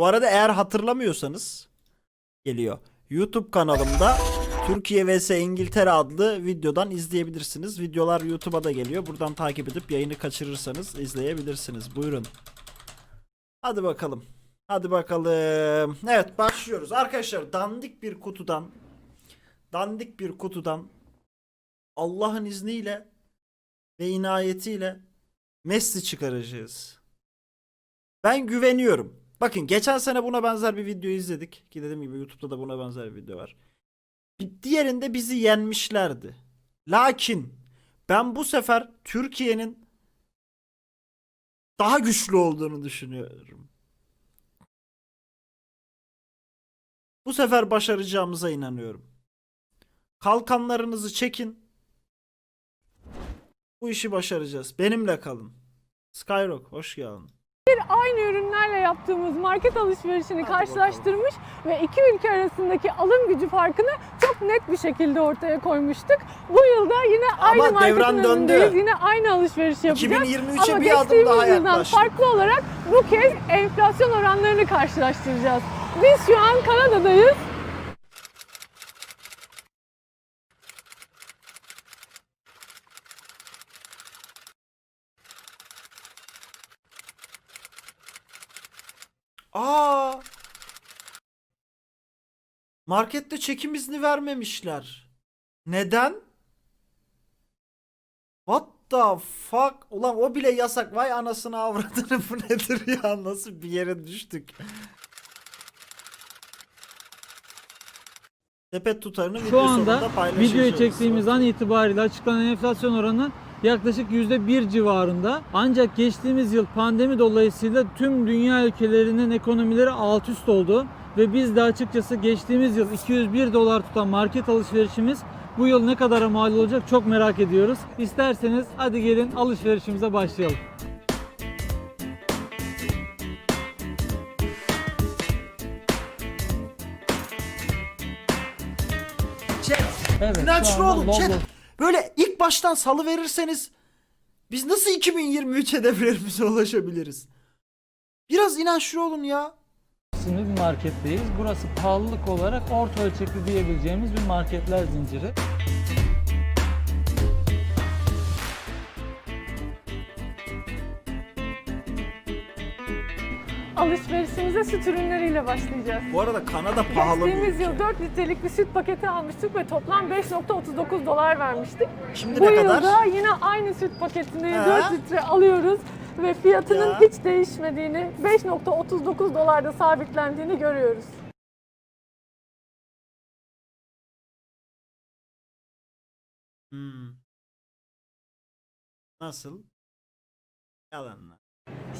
Bu arada eğer hatırlamıyorsanız geliyor. YouTube kanalımda Türkiye vs İngiltere adlı videodan izleyebilirsiniz. Videolar YouTube'a da geliyor. Buradan takip edip yayını kaçırırsanız izleyebilirsiniz. Buyurun. Hadi bakalım. Hadi bakalım. Evet başlıyoruz. Arkadaşlar dandik bir kutudan dandik bir kutudan Allah'ın izniyle ve inayetiyle Messi çıkaracağız. Ben güveniyorum. Bakın geçen sene buna benzer bir video izledik. Ki dediğim gibi YouTube'da da buna benzer bir video var. Bir Diğerinde bizi yenmişlerdi. Lakin ben bu sefer Türkiye'nin daha güçlü olduğunu düşünüyorum. Bu sefer başaracağımıza inanıyorum. Kalkanlarınızı çekin. Bu işi başaracağız. Benimle kalın. Skyrock hoş geldin. Aynı ürünlerle yaptığımız market alışverişini Hadi karşılaştırmış ve iki ülke arasındaki alım gücü farkını çok net bir şekilde ortaya koymuştuk. Bu yılda yine aynı marketin önündeyiz. Yine aynı alışveriş yapacağız. 2023'e Ama bir adım daha yaklaştık. farklı olarak bu kez enflasyon oranlarını karşılaştıracağız. Biz şu an Kanada'dayız. Aa! Markette çekim izni vermemişler. Neden? What the fuck? Ulan o bile yasak. Vay anasını avradını bu nedir ya? Nasıl bir yere düştük? Sepet tutarını Şu video anda sonunda paylaşacağız. videoyu çektiğimiz an itibariyle açıklanan enflasyon oranı yaklaşık %1 civarında. Ancak geçtiğimiz yıl pandemi dolayısıyla tüm dünya ülkelerinin ekonomileri alt üst oldu. Ve biz de açıkçası geçtiğimiz yıl 201 dolar tutan market alışverişimiz bu yıl ne kadara mal olacak çok merak ediyoruz. İsterseniz hadi gelin alışverişimize başlayalım. Chat. Evet, Lolo- chat. Böyle ilk baştan salı verirseniz biz nasıl 2023 hedeflerimize ulaşabiliriz? Biraz inançlı olun ya. İsimli bir marketteyiz. Burası pahalılık olarak orta ölçekli diyebileceğimiz bir marketler zinciri. Alışverişimize süt ürünleriyle başlayacağız. Bu arada Kanada pahalı bir Geçtiğimiz ülke. yıl 4 litrelik bir süt paketi almıştık ve toplam 5.39 dolar vermiştik. Şimdi Bu ne kadar? yılda yine aynı süt paketini Ha? 4 litre alıyoruz ve fiyatının Ya. hiç değişmediğini, 5.39 dolarda sabitlendiğini görüyoruz. Hmm. Nasıl? Yalanlar.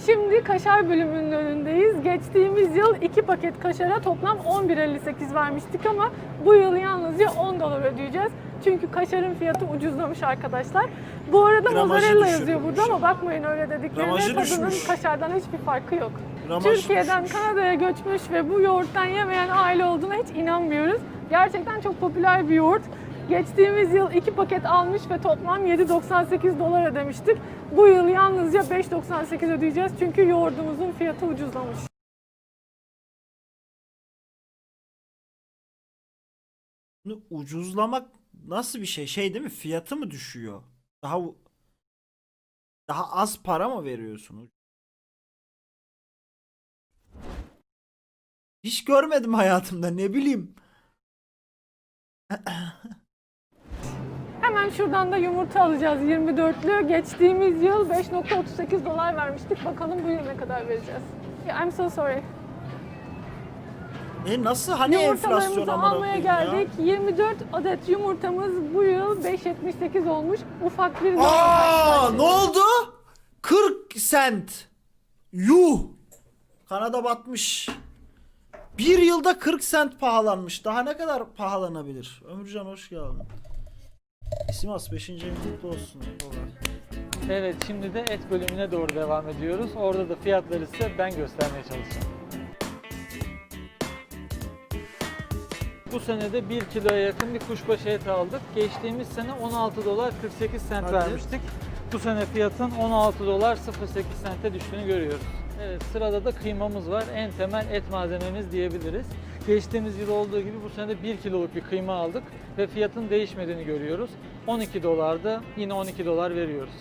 Şimdi kaşar bölümünün önündeyiz. Geçtiğimiz yıl 2 paket kaşara toplam 11.58 vermiştik ama bu yıl yalnızca 10 dolar ödeyeceğiz. Çünkü kaşarın fiyatı ucuzlamış arkadaşlar. Bu arada Gramajı mozzarella yazıyor düşürmüş. burada ama bakmayın öyle dediklerine Gramajı tadının düşmüş. kaşardan hiçbir farkı yok. Gramaj Türkiye'den düşmüş. Kanada'ya göçmüş ve bu yoğurttan yemeyen aile olduğuna hiç inanmıyoruz. Gerçekten çok popüler bir yoğurt. Geçtiğimiz yıl 2 paket almış ve toplam 7.98 dolar ödemiştik. Bu yıl yalnızca 5.98 ödeyeceğiz çünkü yoğurdumuzun fiyatı ucuzlamış. Ucuzlamak nasıl bir şey? Şey değil mi? Fiyatı mı düşüyor? Daha daha az para mı veriyorsun? Hiç görmedim hayatımda ne bileyim. Hemen şuradan da yumurta alacağız 24'lü. Geçtiğimiz yıl 5.38 dolar vermiştik. Bakalım bu yıl ne kadar vereceğiz. Yeah, I'm so sorry. E nasıl hani enflasyon Yumurtalarımızı amına almaya koyayım ya? geldik. 24 adet yumurtamız bu yıl 5.78 olmuş. Ufak bir zam Aa, ne oldu? 40 sent. Yuh. Kanada batmış. Bir yılda 40 sent pahalanmış. Daha ne kadar pahalanabilir? Ömürcan hoş geldin. İsmas 5. ayın kutlu olsun. Evet şimdi de et bölümüne doğru devam ediyoruz. Orada da fiyatları size ben göstermeye çalışacağım. Bu sene de 1 kiloya yakın bir kuşbaşı et aldık. Geçtiğimiz sene 16 dolar 48 sent Hadi. vermiştik. Bu sene fiyatın 16 dolar 08 sente düştüğünü görüyoruz. Evet, sırada da kıymamız var. En temel et malzememiz diyebiliriz. Geçtiğimiz yıl olduğu gibi bu sene de 1 kiloluk bir kıyma aldık ve fiyatın değişmediğini görüyoruz. 12 dolardı, yine 12 dolar veriyoruz.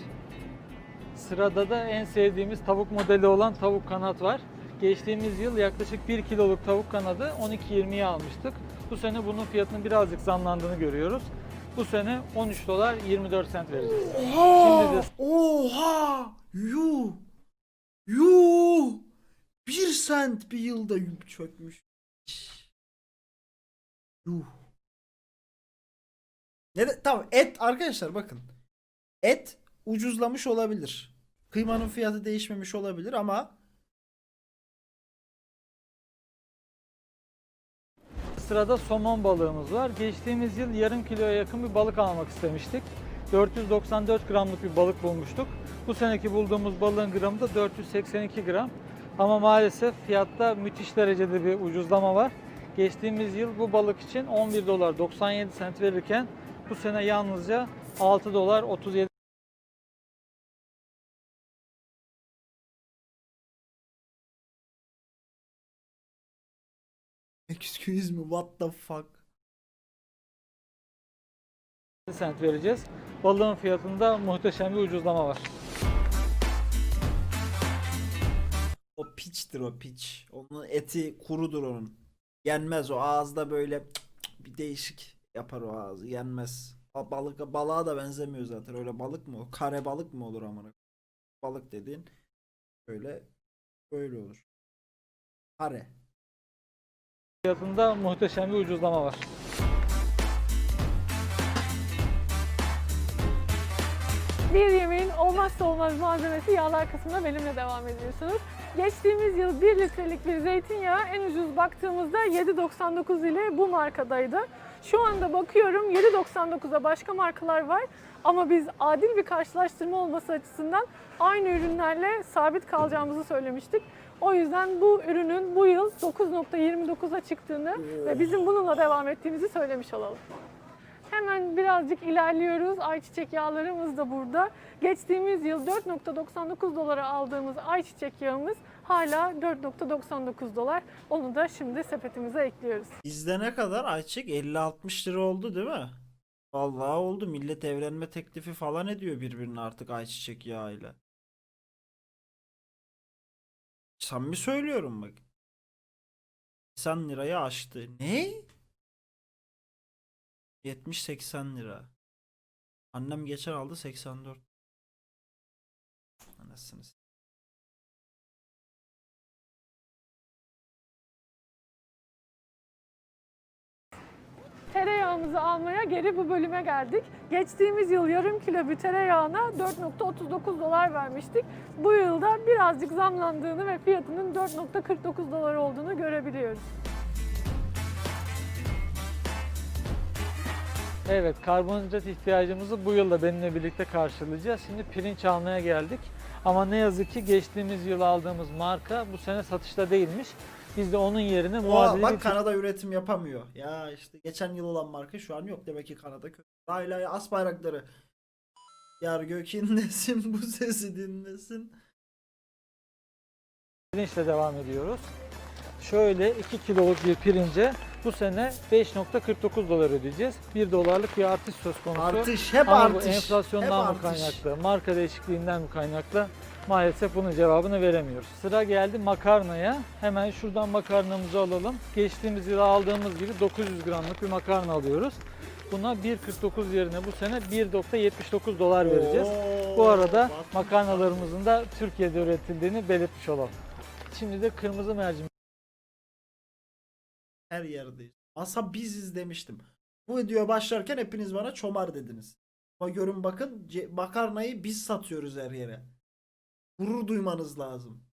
Sırada da en sevdiğimiz tavuk modeli olan tavuk kanat var. Geçtiğimiz yıl yaklaşık 1 kiloluk tavuk kanadı 12.20'ye almıştık. Bu sene bunun fiyatının birazcık zamlandığını görüyoruz. Bu sene 13 dolar 24 sent vereceğiz. Şimdi de Oha! Yuh! Yuh! Bir sent bir yılda çökmüş. Yuh. Ne de, tamam et arkadaşlar bakın. Et ucuzlamış olabilir. Kıymanın fiyatı değişmemiş olabilir ama Sırada somon balığımız var. Geçtiğimiz yıl yarım kiloya yakın bir balık almak istemiştik. 494 gramlık bir balık bulmuştuk. Bu seneki bulduğumuz balığın gramı da 482 gram. Ama maalesef fiyatta müthiş derecede bir ucuzlama var. Geçtiğimiz yıl bu balık için 11 dolar 97 sent verirken bu sene yalnızca 6 dolar 37 excuse me what the fuck? sent vereceğiz. Balığın fiyatında muhteşem bir ucuzlama var. O piçtir o piç. Onun eti kurudur onun. Yenmez o ağızda böyle bir değişik yapar o ağzı. Yenmez. Ba- Balık balığa da benzemiyor zaten. Öyle balık mı o? Kare balık mı olur amına? Balık dediğin böyle böyle olur. Kare. Fiyatında muhteşem bir ucuzlama var. Bir yemeğin olmazsa olmaz malzemesi yağlar kısmında benimle devam ediyorsunuz. Geçtiğimiz yıl 1 litrelik bir zeytinyağı en ucuz baktığımızda 7.99 ile bu markadaydı. Şu anda bakıyorum 7.99'a başka markalar var ama biz adil bir karşılaştırma olması açısından aynı ürünlerle sabit kalacağımızı söylemiştik. O yüzden bu ürünün bu yıl 9.29'a çıktığını ve bizim bununla devam ettiğimizi söylemiş olalım. Hemen birazcık ilerliyoruz. Ayçiçek yağlarımız da burada. Geçtiğimiz yıl 4.99 dolara aldığımız ayçiçek yağımız hala 4.99 dolar. Onu da şimdi sepetimize ekliyoruz. Bizde ne kadar ayçiçek 50-60 lira oldu değil mi? Vallahi oldu. Millet evlenme teklifi falan ediyor birbirine artık ayçiçek yağıyla. Samimi söylüyorum bak. 80 lirayı aştı. Ne? 70-80 lira. Annem geçen aldı 84. Anasını s- Tereyağımızı almaya geri bu bölüme geldik. Geçtiğimiz yıl yarım kilo bir tereyağına 4.39 dolar vermiştik. Bu yılda birazcık zamlandığını ve fiyatının 4.49 dolar olduğunu görebiliyoruz. Evet, karbonhidrat ihtiyacımızı bu yılda benimle birlikte karşılayacağız. Şimdi pirinç almaya geldik. Ama ne yazık ki geçtiğimiz yıl aldığımız marka bu sene satışta değilmiş. Biz de onun yerine muadili bak bir Kanada üretim yapamıyor. Ya işte geçen yıl olan marka şu an yok. Demek ki Kanada kötü. Hala as bayrakları. Yar gök inlesin bu sesi dinlesin. pirinçle devam ediyoruz. Şöyle 2 kiloluk bir pirince bu sene 5.49 dolar ödeyeceğiz. 1 dolarlık bir artış söz konusu. Artış hep Ama artış. bu enflasyondan hep mı artış. kaynaklı, marka değişikliğinden mi kaynaklı maalesef bunun cevabını veremiyoruz. Sıra geldi makarnaya. Hemen şuradan makarnamızı alalım. Geçtiğimiz yıl aldığımız gibi 900 gramlık bir makarna alıyoruz. Buna 1.49 yerine bu sene 1.79 dolar vereceğiz. Bu arada makarnalarımızın da Türkiye'de üretildiğini belirtmiş olalım. Şimdi de kırmızı mercimek Her yerdeyiz. Asa biziz demiştim. Bu video başlarken hepiniz bana çomar dediniz. Ama görün bakın makarnayı biz satıyoruz her yere. Gurur duymanız lazım.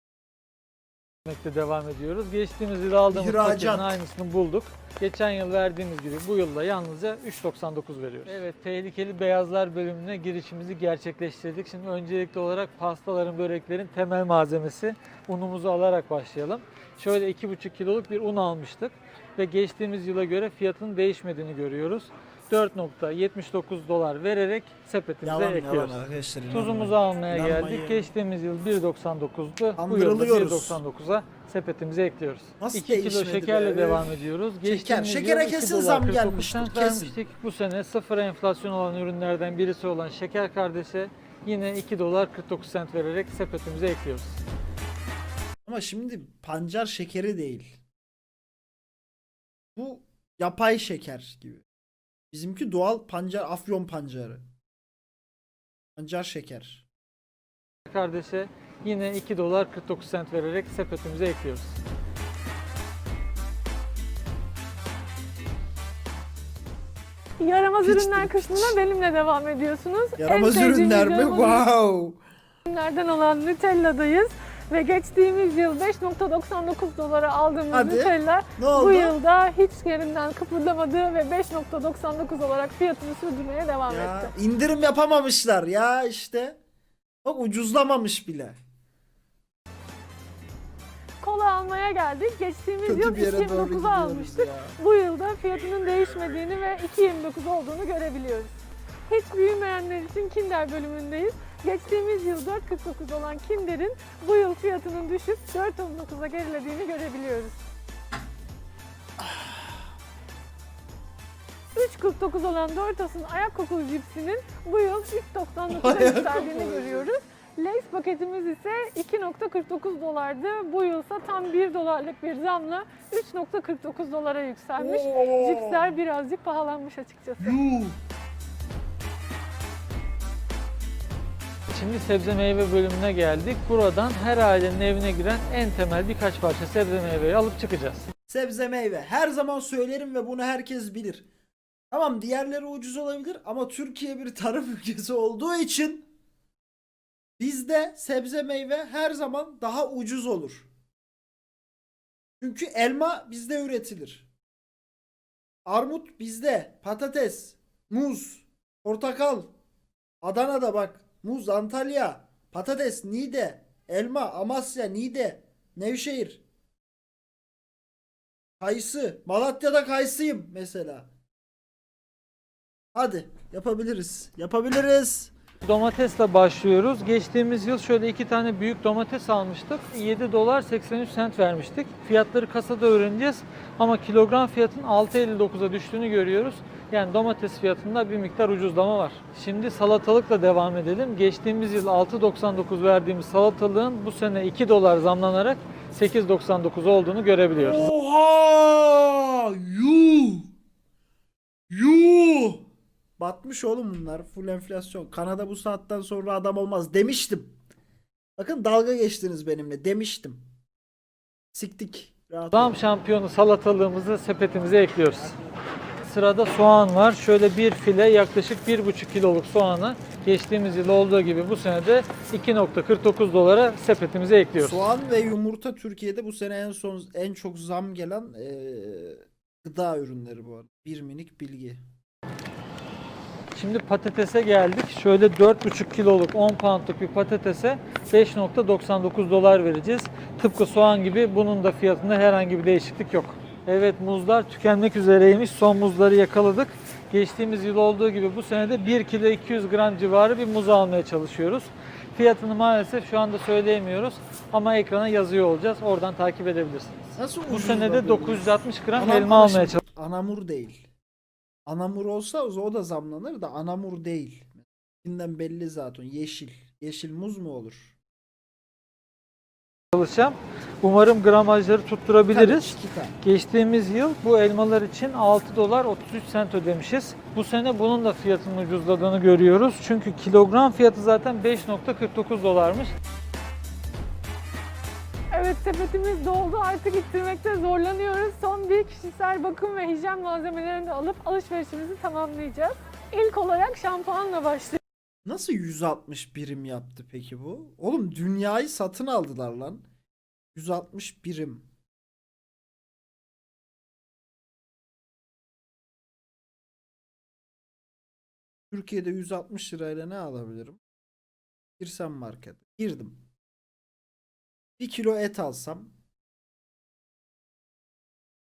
Yemekte devam ediyoruz. Geçtiğimiz yıl aldığımız İhracat. paketin aynısını bulduk. Geçen yıl verdiğimiz gibi bu yılda yalnızca 3.99 veriyoruz. Evet, tehlikeli beyazlar bölümüne girişimizi gerçekleştirdik. Şimdi öncelikli olarak pastaların, böreklerin temel malzemesi unumuzu alarak başlayalım. Şöyle 2,5 kiloluk bir un almıştık ve geçtiğimiz yıla göre fiyatının değişmediğini görüyoruz. 4.79 dolar vererek sepetimize Yalan ekliyoruz. yalan arkadaşlar. Tuzumuzu inanmayın. almaya İnanmayın. geldik. Geçtiğimiz yıl 1.99'du. Bu yıl da Kandırılıyoruz. 1.99'a sepetimize ekliyoruz. Nasıl 2 kilo şekerle be? devam ediyoruz. Geçtiğimiz şekere kesin zam 49 gelmiştir, kesin. Bu sene sıfır enflasyon olan ürünlerden birisi olan şeker kardeşe yine 2 dolar 49 cent vererek sepetimize ekliyoruz. Ama şimdi pancar şekeri değil. Bu yapay şeker gibi. Bizimki doğal pancar, afyon pancarı. Pancar şeker. Kardeşe yine 2 dolar 49 cent vererek sepetimize ekliyoruz. Yaramaz Hiç ürünler değil. kısmına benimle devam ediyorsunuz. Yaramaz En ürünler mi? Wow. ürünlerden olan Nutella'dayız. Ve geçtiğimiz yıl 5.99 dolara aldığımız Hadi. Nutella Ne oldu? bu yılda hiç yerinden kıpırdamadı ve 5.99 olarak fiyatını sürdürmeye devam Ya, etti. indirim yapamamışlar ya işte. Bak ucuzlamamış bile. Kola almaya geldik. Geçtiğimiz Kötü yıl bir yere doğru 2.29'a gidiyoruz almıştık. ya. Bu yılda fiyatının değişmediğini ve 2.29 olduğunu görebiliyoruz. Hiç büyümeyenler için Kinder bölümündeyiz. Geçtiğimiz yıl 4.49 olan Kinder'in bu yıl fiyatının düşüp 4.19'a gerilediğini görebiliyoruz. 3.49 olan Doritos'un ayak koku cipsinin bu yıl 3.99'a Ayak yükseldiğini görüyoruz. Lay's paketimiz ise 2.49 dolardı. Bu yılsa tam 1 dolarlık bir zamla 3.49 dolara yükselmiş. Cipsler birazcık pahalanmış açıkçası. Şimdi sebze meyve bölümüne geldik. Buradan her ailenin evine giren en temel birkaç parça sebze meyveyi alıp çıkacağız. Sebze meyve. Her zaman söylerim ve bunu herkes bilir. Tamam diğerleri ucuz olabilir ama Türkiye bir tarım ülkesi olduğu için bizde sebze meyve her zaman daha ucuz olur. Çünkü elma bizde üretilir. Armut bizde, patates, muz, portakal, Adana'da bak, muz Antalya, patates Niğde, elma Amasya, Niğde, Nevşehir. Kayısı. Malatya'da kayısıyım mesela. Hadi yapabiliriz. Yapabiliriz. Domatesle başlıyoruz. Geçtiğimiz yıl şöyle iki tane büyük domates almıştık. 7 dolar 83 cent vermiştik. Fiyatları kasada öğreneceğiz. Ama kilogram fiyatın 6.59'a düştüğünü görüyoruz. Yani domates fiyatında bir miktar ucuzlama var. Şimdi salatalıkla devam edelim. Geçtiğimiz yıl 6.99 verdiğimiz salatalığın bu sene 2 dolar zamlanarak 8.99 olduğunu görebiliyoruz. Oha! Yuh! Yuh! Batmış oğlum bunlar. Full enflasyon. Kanada bu saatten sonra adam olmaz demiştim. Bakın dalga geçtiniz benimle demiştim. Siktik. Rahat. Tam şampiyonu salatalığımızı sepetimize ekliyoruz. Sırada soğan var. Şöyle bir file yaklaşık 1,5 kiloluk soğanı geçtiğimiz yıl olduğu gibi bu sene de 2.49 dolara sepetimize ekliyoruz. Soğan ve yumurta Türkiye'de bu sene en son en çok zam gelen eee, gıda ürünleri bu arada. Bir minik bilgi. Şimdi patatese geldik. Şöyle 4,5 kiloluk 10 poundluk bir patatese 5.99 dolar vereceğiz. Tıpkı soğan gibi bunun da fiyatında herhangi bir değişiklik yok. Evet muzlar tükenmek üzereymiş. Son muzları yakaladık. Geçtiğimiz yıl olduğu gibi bu sene de 1 kilo 200 gram civarı bir muz almaya çalışıyoruz. Fiyatını maalesef şu anda söyleyemiyoruz ama ekrana yazıyor olacağız. Oradan takip edebilirsiniz. Nasıl Bu ucuz sene de bakıyoruz? 960 gram elma almaya çalışıyoruz. Anamur değil. Anamur olsa o da zamlanır da anamur değil. İçinden belli zaten. Yeşil. Yeşil muz mu olur? çalışacağım. Umarım gramajları tutturabiliriz. Tabii. Geçtiğimiz yıl bu elmalar için 6 dolar 33 sent ödemişiz. Bu sene bunun da fiyatının ucuzladığını görüyoruz. Çünkü kilogram fiyatı zaten 5.49 dolarmış. Evet sepetimiz doldu artık ittirmekte zorlanıyoruz. Son bir kişisel bakım ve hijyen malzemelerini alıp alışverişimizi tamamlayacağız. İlk olarak şampuanla başlıyoruz. Nasıl 160 birim yaptı peki bu? Oğlum dünyayı satın aldılar lan. 160 birim. Türkiye'de 160 lirayla ne alabilirim? Girsem markete. Girdim. 1 kilo et alsam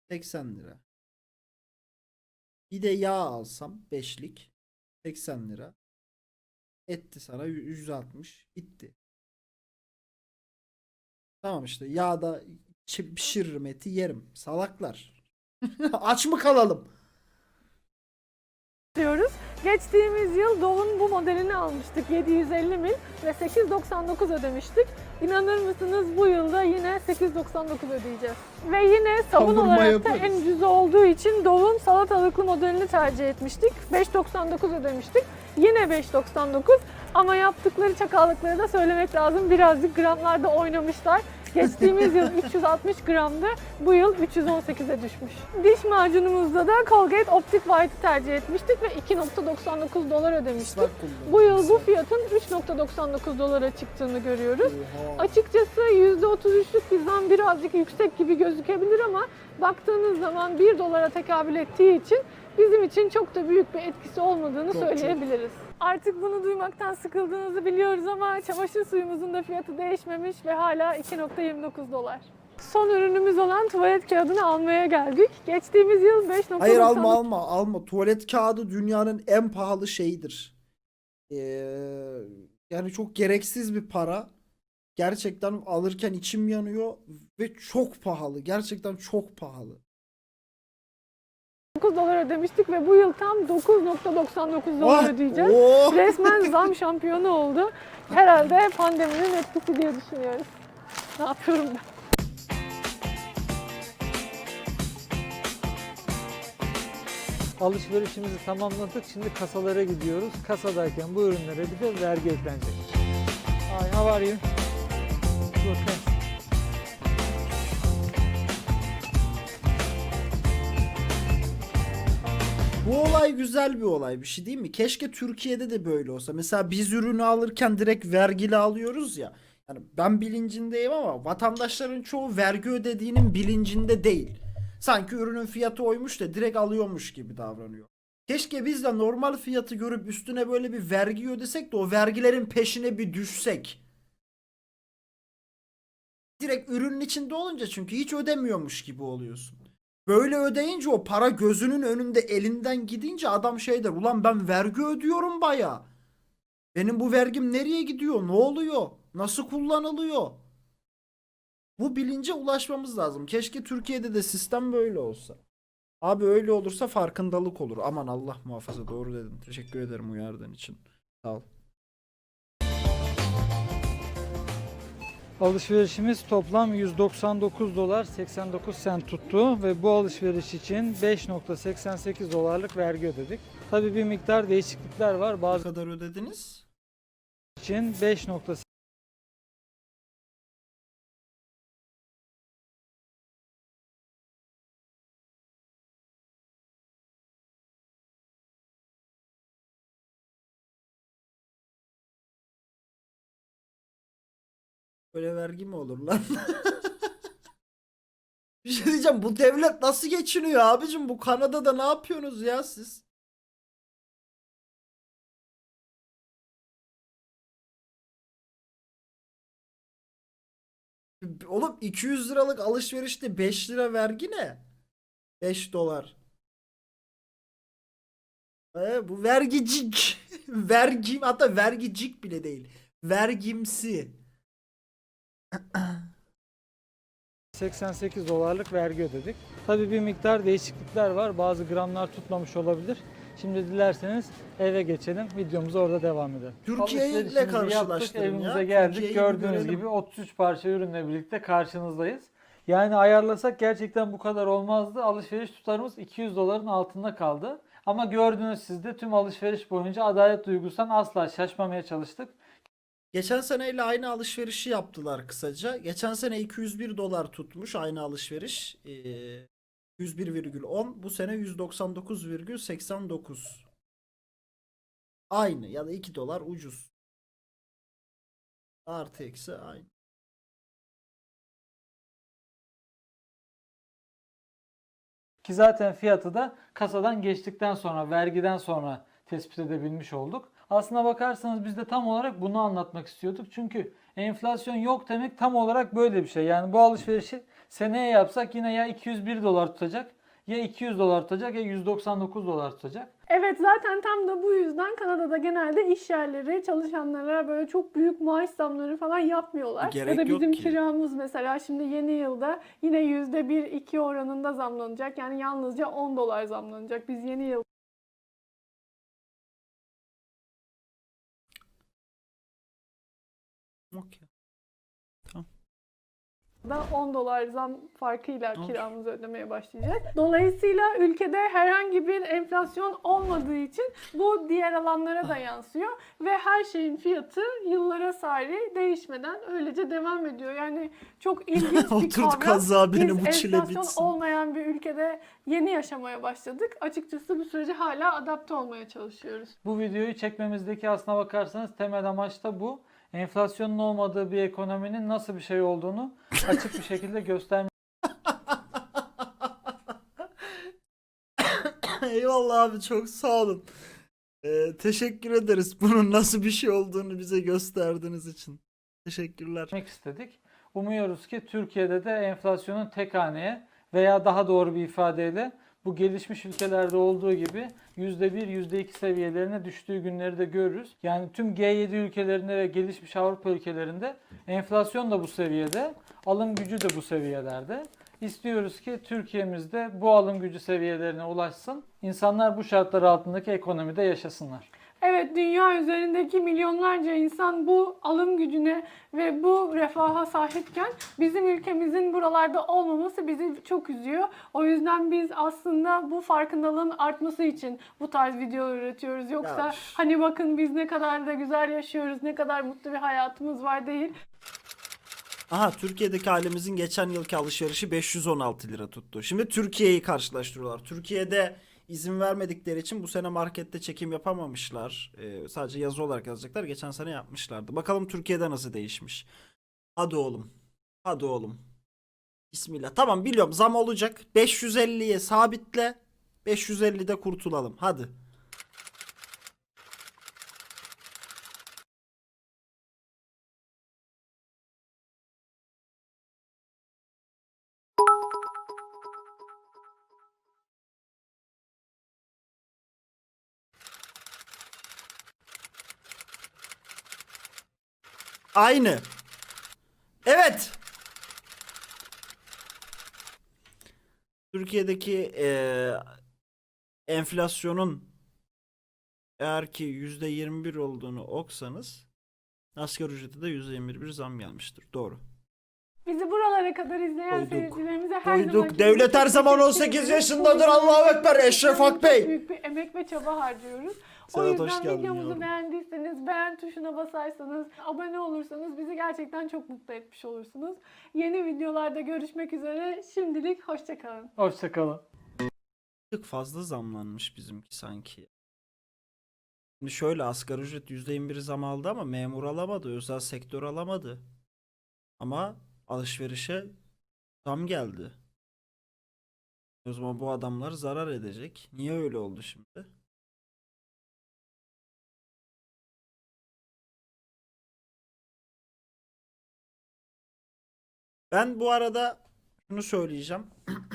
80 lira. Bir de yağ alsam beşlik 80 lira. Etti sana yü- 160. Bitti. Tamam işte yağda pişiririm eti yerim. Salaklar. Aç mı kalalım? diyoruz. Geçtiğimiz yıl Dove'un bu modelini almıştık 750 mil ve 8.99 ödemiştik. İnanır mısınız bu yılda yine 8.99 ödeyeceğiz. Ve yine sabun Kavurma olarak da yaparız. en ucuz olduğu için Dove'un salatalıklı modelini tercih etmiştik. 5.99 ödemiştik. Yine 5.99 ama yaptıkları çakallıkları da söylemek lazım. Birazcık gramlarda oynamışlar. Geçtiğimiz yıl 360 gramdı, bu yıl 318'e düşmüş. Diş macunumuzda da Colgate Optic White'ı tercih etmiştik ve 2.99 dolar ödemiştik. Bu yıl bu fiyatın 3.99 dolara çıktığını görüyoruz. Açıkçası %33'lük bizden birazcık yüksek gibi gözükebilir ama baktığınız zaman 1 dolara tekabül ettiği için bizim için çok da büyük bir etkisi olmadığını Çok, söyleyebiliriz. Artık bunu duymaktan sıkıldığınızı biliyoruz ama çamaşır suyumuzun da fiyatı değişmemiş ve hala 2.29 dolar. Son ürünümüz olan tuvalet kağıdını almaya geldik. Geçtiğimiz yıl 5.99 Hayır alma alma alma. Tuvalet kağıdı dünyanın en pahalı şeyidir. Ee, yani çok gereksiz bir para. Gerçekten alırken içim yanıyor ve çok pahalı. Gerçekten çok pahalı. 9 dolar ödemiştik ve bu yıl tam 9.99 dolar Ah, ödeyeceğiz. oh! Resmen zam şampiyonu oldu. Herhalde pandeminin etkisi diye düşünüyoruz. Ne yapıyorum ben? Alışverişimizi tamamladık. Şimdi kasalara gidiyoruz. Kasadayken bu ürünlere bir de vergi eklenecek. Hi, how are you? Bu olay güzel bir olay bir şey değil mi? Keşke Türkiye'de de böyle olsa. Mesela biz ürünü alırken direkt vergili alıyoruz ya. Yani ben bilincindeyim ama vatandaşların çoğu vergi ödediğinin bilincinde değil. Sanki ürünün fiyatı oymuş da direkt alıyormuş gibi davranıyor. Keşke biz de normal fiyatı görüp üstüne böyle bir vergi ödesek de o vergilerin peşine bir düşsek. Direkt ürünün içinde olunca çünkü hiç ödemiyormuş gibi oluyorsun. Böyle ödeyince o para gözünün önünde elinden gidince adam şey der ulan ben vergi ödüyorum baya. Benim bu vergim nereye gidiyor? Ne oluyor? Nasıl kullanılıyor? Bu bilince ulaşmamız lazım. Keşke Türkiye'de de sistem böyle olsa. Abi öyle olursa farkındalık olur. Aman Allah muhafaza doğru dedin. Teşekkür ederim uyardığın için. Sağ ol. Alışverişimiz toplam 199 dolar 89 sent tuttu ve bu alışveriş için 5.88 dolarlık vergi ödedik. Tabii bir miktar değişiklikler var. Ne Bazı kadar ödediniz? için 5.8 Böyle vergi mi olur lan? Bir şey diyeceğim bu devlet nasıl geçiniyor abicim bu Kanada'da ne yapıyorsunuz ya siz? Oğlum 200 liralık alışverişte 5 lira vergi ne? 5 dolar. Ee, bu vergicik. Vergim hatta vergicik bile değil. Vergimsi. 88 dolarlık vergi ödedik. Tabii bir miktar değişiklikler var. Bazı gramlar tutmamış olabilir. Şimdi dilerseniz eve geçelim. Videomuza orada devam edelim. Türkiye ile karşılaştırın yaptık, ya. evimize geldik. Türkiye'yi bir Gördüğünüz görelim. gibi 33 parça ürünle birlikte karşınızdayız. Yani ayarlasak gerçekten bu kadar olmazdı. Alışveriş tutarımız 200 doların altında kaldı. Ama gördüğünüz siz de tüm alışveriş boyunca adalet duygusundan asla şaşmamaya çalıştık. Geçen seneyle aynı alışverişi yaptılar kısaca. Geçen sene 201 dolar tutmuş aynı alışveriş. Ee, 101,10 bu sene 199,89. Aynı ya da 2 dolar ucuz. Artı eksi aynı. Ki zaten fiyatı da kasadan geçtikten sonra, vergiden sonra tespit edebilmiş olduk. Aslına bakarsanız biz de tam olarak bunu anlatmak istiyorduk. Çünkü enflasyon yok demek tam olarak böyle bir şey. Yani bu alışverişi seneye yapsak yine ya 201 dolar tutacak ya 200 dolar tutacak ya 199 dolar tutacak. Evet zaten tam da bu yüzden Kanada'da genelde iş yerleri çalışanlara böyle çok büyük maaş zamları falan yapmıyorlar. Gerek ya da yok bizim ki. kiramız mesela şimdi yeni yılda yine %1-2 oranında zamlanacak. Yani yalnızca 10 dolar zamlanacak. Biz yeni yıl Okey. da 10 dolar zam farkıyla Olur. kiramızı ödemeye başlayacağız. Dolayısıyla ülkede herhangi bir enflasyon olmadığı için bu diğer alanlara da yansıyor ve her şeyin fiyatı yıllara sari değişmeden öylece devam ediyor. Yani çok ilginç bir kavram. kaza beni Biz bu çile enflasyon bitsin. olmayan bir ülkede yeni yaşamaya başladık. Açıkçası bu sürece hala adapte olmaya çalışıyoruz. Bu videoyu çekmemizdeki aslına bakarsanız temel amaç da bu. Enflasyonun olmadığı bir ekonominin nasıl bir şey olduğunu açık bir şekilde göstermek. Eyvallah abi çok sağ olun. Ee, teşekkür ederiz bunun nasıl bir şey olduğunu bize gösterdiğiniz için. Teşekkürler. istedik. Umuyoruz ki Türkiye'de de enflasyonun tek haneye veya daha doğru bir ifadeyle bu gelişmiş ülkelerde olduğu gibi %1, %2 seviyelerine düştüğü günleri de görürüz. Yani tüm G7 ülkelerinde ve gelişmiş Avrupa ülkelerinde enflasyon da bu seviyede, alım gücü de bu seviyelerde. İstiyoruz ki Türkiye'mizde bu alım gücü seviyelerine ulaşsın. İnsanlar bu şartlar altındaki ekonomide yaşasınlar. Evet dünya üzerindeki milyonlarca insan bu alım gücüne ve bu refaha sahipken bizim ülkemizin buralarda olmaması bizi çok üzüyor. O yüzden biz aslında bu farkındalığın artması için bu tarz videolar üretiyoruz. Yoksa Ya. hani bakın biz ne kadar da güzel yaşıyoruz, ne kadar mutlu bir hayatımız var değil. Aha Türkiye'deki ailemizin geçen yılki alışverişi 516 lira tuttu. Şimdi Türkiye'yi karşılaştırıyorlar. Türkiye'de izin vermedikleri için bu sene markette çekim yapamamışlar. Ee, sadece yazı olarak yazacaklar. Geçen sene yapmışlardı. Bakalım Türkiye'de nasıl değişmiş. Hadi oğlum. Hadi oğlum. Bismillah. Tamam biliyorum zam olacak. 550'ye sabitle. 550'de kurtulalım. Hadi. Aynı. Evet. Türkiye'deki eee, enflasyonun eğer ki %21 olduğunu oksanız asgari ücrete de %21 bir zam gelmiştir. Doğru. Bizi buralara kadar izleyen Doyduk. seyircilerimize her Doyduk. zamanki Devlet her zaman teşekkür 18 ederiz. yaşındadır. Allahu Ekber. Eşref çok Akbey. Büyük bir emek ve çaba harcıyoruz. o Sedat, hoş yüzden geldin videomuzu yavrum. beğendiyseniz beğen tuşuna basarsanız, abone olursanız bizi gerçekten çok mutlu etmiş olursunuz. Yeni videolarda görüşmek üzere. Şimdilik hoşçakalın. Hoşçakalın. Tık fazla zamlanmış bizimki sanki. Şimdi şöyle asgari ücret %21 zam aldı ama memur alamadı, özel sektör alamadı. Ama alışverişe zam geldi. O zaman bu adamlar zarar edecek. Niye öyle oldu şimdi? Ben bu arada şunu söyleyeceğim.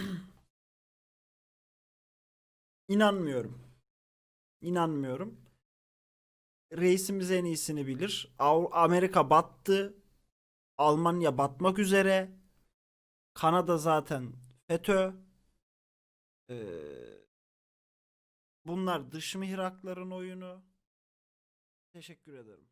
İnanmıyorum. İnanmıyorum. Reisimiz en iyisini bilir. Amerika battı. Almanya batmak üzere. Kanada zaten FETÖ. Ee, bunlar dış mihrakların oyunu. Teşekkür ederim.